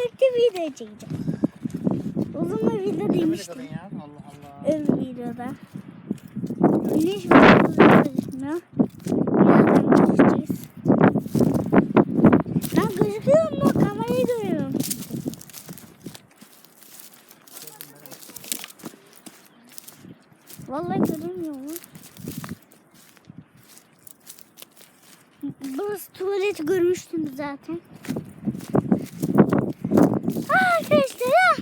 birlikte video çekeceğim. Uzun bir video demiştim. Allah Allah. Öbür videoda. Güneş videoda gözükmüyor. Birazdan görüşeceğiz. Ben gözüküyor mu? Kamerayı görüyorum. Vallahi görünmüyor? Burası tuvalet görmüştüm zaten. Aa, Arkadaşlar ya.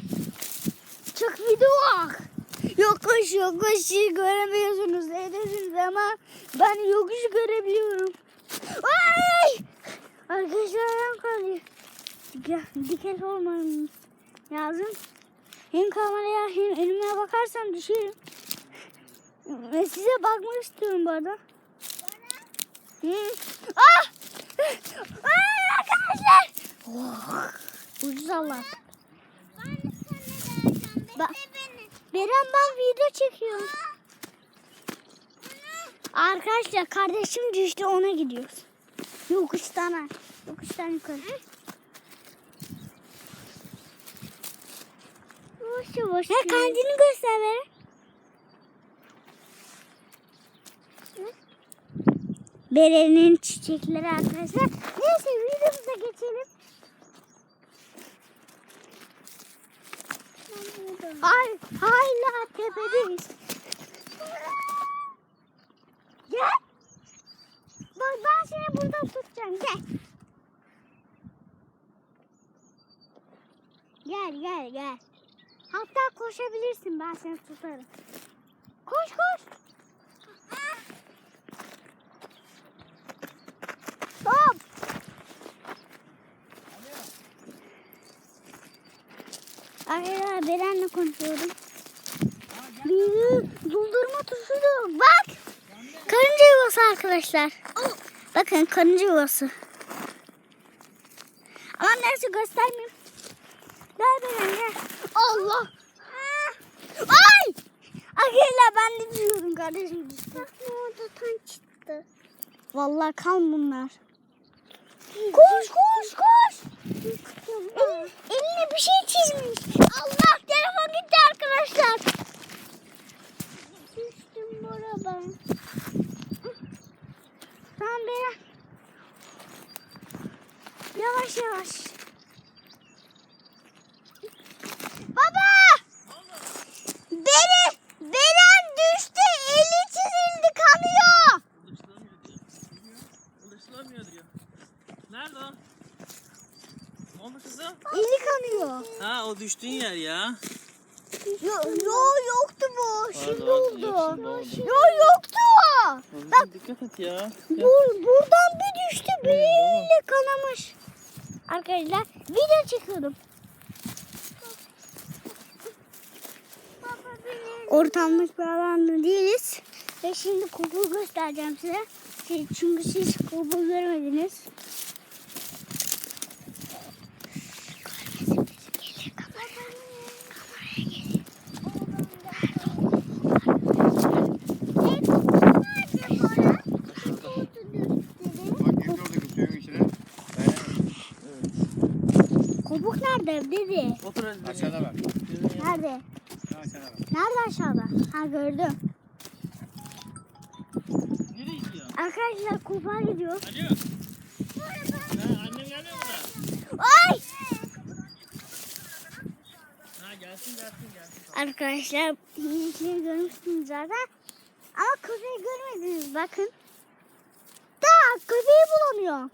Çok video var. Yokuş yokuş göremiyorsunuz ediniz ama ben yokuş görebiliyorum. Ay! Arkadaşlar ayağım kalıyor. Dik- Diken olmam lazım. Hem kameraya hem elime bakarsam düşerim. Ve size bakmak istiyorum bu arada. Hı. Ah! Ay arkadaşlar! Oh, ucuz Allah. Bak. Beren ben video çekiyorum. Arkadaşlar kardeşim düştü ona gidiyoruz. Yokuştan ha. Yokuştan yukarı. Boş boş. Ya kendini göster Beren. Beren'in çiçekleri arkadaşlar. Neyse videomuza geçelim. Ay, hala tepedeyiz. Gel. Bak ben seni burada tutacağım. Gel. Gel gel gel. Hatta koşabilirsin ben seni tutarım. Koş koş. Hop. Arkadaşlar Beren'le konuşuyorum. Bir doldurma tuşu Bak. Karınca yuvası arkadaşlar. Bakın karınca yuvası. Ama neyse göstermeyeyim. Gel Beren gel. Allah. Ay. Arkadaşlar ben de düşüyordum kardeşim. Bak ne oldu tan çıktı. Vallahi kan bunlar. Koş koş koş. El- eline bir şey çizmiş. Allah telefon gitti arkadaşlar. Düştüm burada. Tamam Beren. Yavaş yavaş. Baba! Beren, Beren düştü. Eli çizildi kanıyor. Ulaşılamıyor diyor. Nerede o? Ne oldu kızım? Eli kanıyor. Ha o düştüğün yer ya. Yo, yo yoktu bu. Şimdi oldu. yok, şimdi oldu. Yo yoktu. Bak. Dikkat et ya. Bu, buradan bir düştü. Eliyle kanamış. Arkadaşlar video çekiyorum. Ortamlık bir alanda değiliz. Ve şimdi kopuğu göstereceğim size. Siz- Çünkü siz kopuğu görmediniz. Kopuk nerede dedi? Otur. Aşağıda bak. Nerede? Aşağıda bak. Nerede aşağıda? Ha gördüm. Nereye gidiyor? Arkadaşlar kopuğa gidiyor. Alo. Ha, annem gelmiyor mu da? Ay! Ha gelsin gelsin gelsin. Arkadaşlar minikleri görmüşsünüz zaten. Ama köpeği görmediniz bakın. Da köpeği bulamıyorum.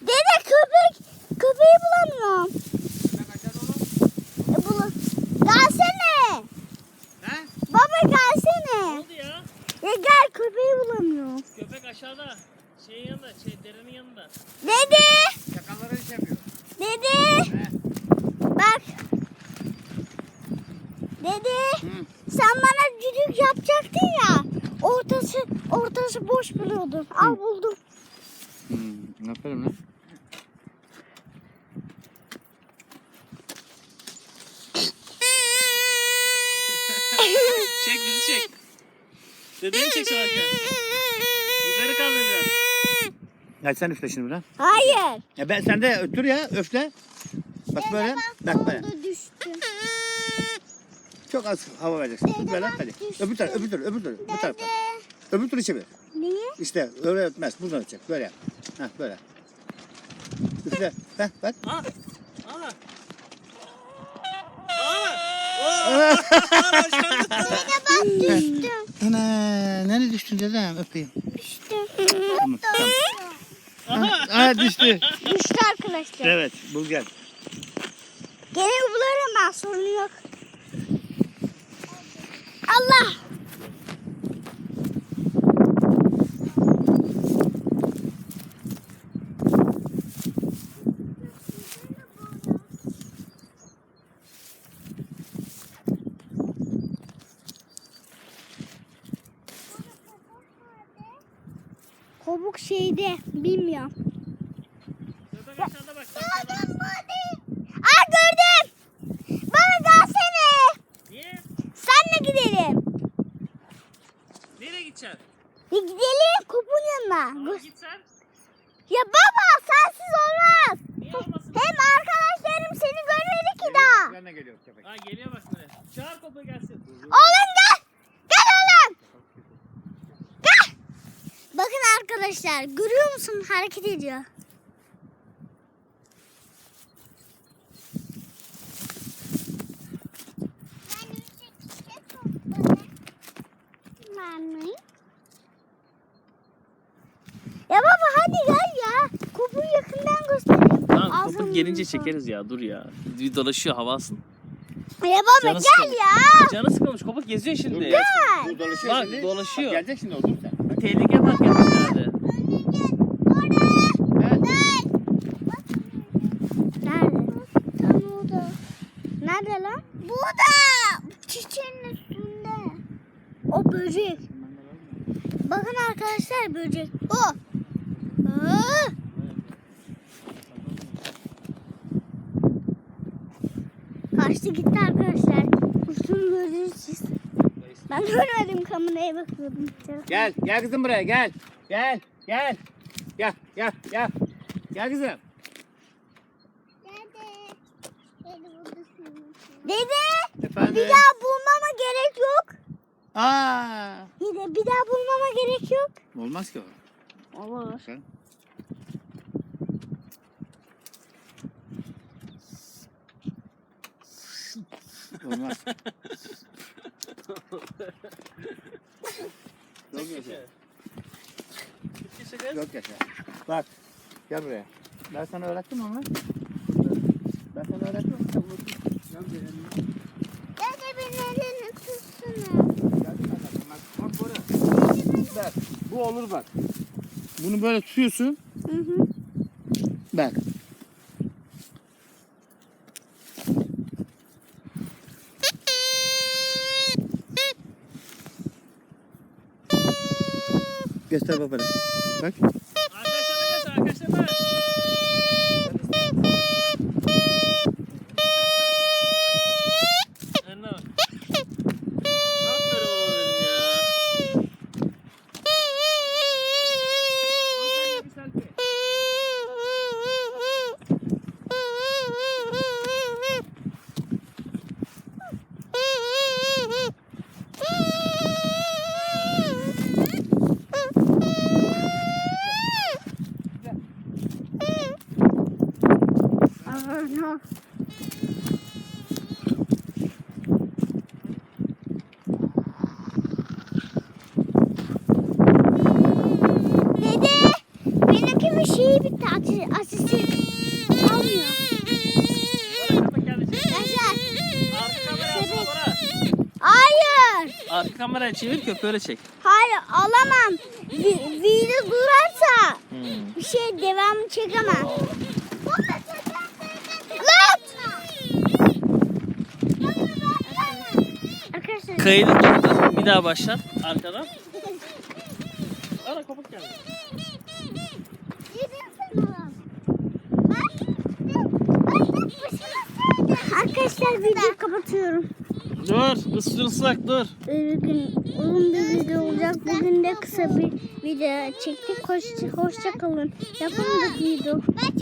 Dede köpek köpeği bulamıyorum. E, bul gelsene. He? Baba Ne gelsene. oldu ya? Ya gel köpeği bulamıyorum. Köpek aşağıda. Şeyin yanında, şey derenin yanında. Dede. Sakalları iş yapıyor. Dede. He? Bak. Dede. Hı. Sen bana düdük yapacaktın ya. Ortası ortası boş buluyordun. Al buldum. Hmm, aferin lan. Çek bizi çek. Dedeyi çek şu arka. Yukarı kaldır biraz. Ya sen üfle şimdi lan. Hayır. Ya ben sen de öttür ya öfle. Bak böyle. Bak böyle. Oldu düştü. Çok az hava vereceksin. Tut Dede böyle bak hadi. düştü. Öbür taraf, öbür taraf, öbür taraf. Bu tarafa. Dede. Öbür türlü çevir. Niye? İşte öyle ötmez. Buradan ötecek. Böyle yap. Heh böyle. Üfle. Heh bak. Aa. Aa. Aa. Dede bak düştü. Ana nereye düştün dedem? Öpeyim. Düştü. Tamam tamam. Aa düştü. Düştü arkadaşlar. Evet bul gel. Gene bulurum ben sorun yok. Allah. Kobuk şeyde bilmiyorum. Bak aşağıda bak. Gördüm Aa gördüm. Baba gelsene. Niye? Senle gidelim. Nereye gideceksin? Ya gidelim kopun yanına. Ama git sen. Ya baba sensiz olmaz. Niye olmasın? Hem arkadaşlarım seni görmedi ki daha. Yanına geliyor köpek. Ha geliyor bak buraya. Çağır kopu gelsin. Oğlum gel. Gel oğlum. Gel. Bakın arkadaşlar görüyor musun hareket ediyor. Ya baba hadi gel ya. Kopuğu yakından göstereyim. Tamam kopuk gelince çekeriz ya dur ya. Bir dolaşıyor hava alsın. Ya baba Canı gel sıkılmış. ya. Canı sıkılmış kopuk geziyor Dur şimdi. gel. Dur dolaşıyor Bak, şimdi. dolaşıyor. Gelecek şimdi o dur sen. Bak. Tehlike fark etmiş herhalde. Evet. Nerede? Tam orada. Nerede lan? Burada. Çiçeğin üstünde. O böcek. Bakın arkadaşlar böcek. Aa! Kaçtı gitti arkadaşlar. Kuşunu gördünüz siz. Ben görmedim kameraya bakıyordum. Gel gel kızım buraya gel. Gel gel. Gel gel gel. Gel kızım. Dede Efendim. bir daha bulmama gerek yok. Aa. Dede bir daha bulmama gerek yok. Olmaz ki o. Olur. Sen. Olmaz. Yok yaşa. Yok yaşa. Bak. Gel buraya. Ben sana öğrettim onu. Ben sana öğrettim onu. Sen unutmuşsun. Gel buraya. Dede beni elini tutsana. Geldim ben zaten. Bak, bak buraya. Bak. Bu olur bak. Bunu böyle tutuyorsun. Hı hı. Bak. Göster babana. Bak. Arkadaşlar arkadaşlar arkadaşlar. Önüne bak. Nasıl böyle olabilir ya? Al sen de bir selfie. Aa, no. Dede, benimki bir şey bitti. Ateşi, ateşi almıyor. Bora kapat kendini çek. Yaşar. Arka kamerayı alsana Bora. Hayır. Kamerayı çevir köpeğe çek. Hayır alamam. Vi- Video durarsa Hmm. bir şey devamı çekemem. Lan! Arkadaşlar Kaydı durdur. Bir daha başlat. Arkadan. Ara kopuk geldi. Arkadaşlar videoyu kapatıyorum. Dur. Islak dur. Bugün uzun bir video olacak. Bugün de kısa bir video çektik. Hoşça, hoşça kalın. Yapamadık video.